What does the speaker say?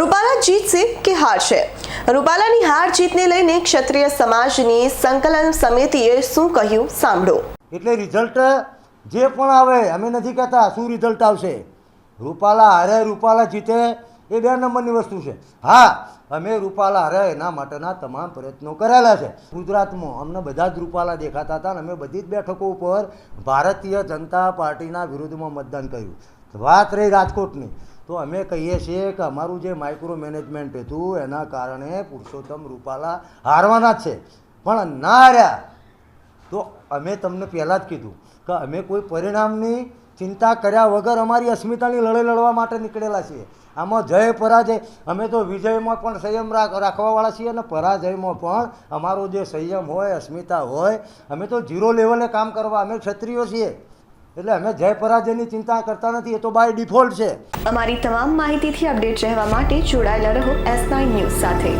રૂપાલા જીતશે કે હારશે રૂપાલાની હાર જીતને લઈને ક્ષત્રિય સમાજની સંકલન સમિતિએ શું કહ્યું? સાંભળો. એટલે રિઝલ્ટ જે પણ આવે, અમે નથી કહેતા શું રિઝલ્ટ આવશે. રૂપાલા હારે, રૂપાલા જીતે, એ બે નંબરની વસ્તુ છે. હા, અમે રૂપાલા હારે એના માટેના તમામ પ્રયત્નો કરેલા છે. ગુજરાતમાં અમને બધા જ રૂપાલા દેખાતા હતા અને અમે બધી જ બેઠકો ઉપર ભારતીય જનતા પાર્ટીના વિરુદ્ધમાં મતદાન કર્યું. વાત રહી રાજકોટની. તો અમે કહીએ છીએ કે અમારું જે માઇક્રો મેનેજમેન્ટ હતું, એના કારણે પુરુષોત્તમ રૂપાલા હારવાના જ છે. પણ ના હાર્યા. તો અમે તમને પહેલાં જ કીધું કે અમે કોઈ પરિણામની ચિંતા કર્યા વગર અમારી અસ્મિતાની લડાઈ લડવા માટે નીકળેલા છીએ. આમાં જય પરાજય. અમે તો વિજયમાં પણ સંયમ રાખ, રાખવાવાળા છીએ અને પરાજયમાં પણ અમારો જે સંયમ હોય, અસ્મિતા હોય, અમે તો ઝીરો લેવલે કામ કરવા, અમે ક્ષત્રિયો છીએ. એટલે અમે જય પરાજયની ચિંતા કરતા નથી, એ તો બાય ડિફોલ્ટ છે. અમારી તમામ માહિતીથી અપડેટ રહેવા માટે જોડાયેલા રહો એસ નાઇન ન્યૂઝ સાથે.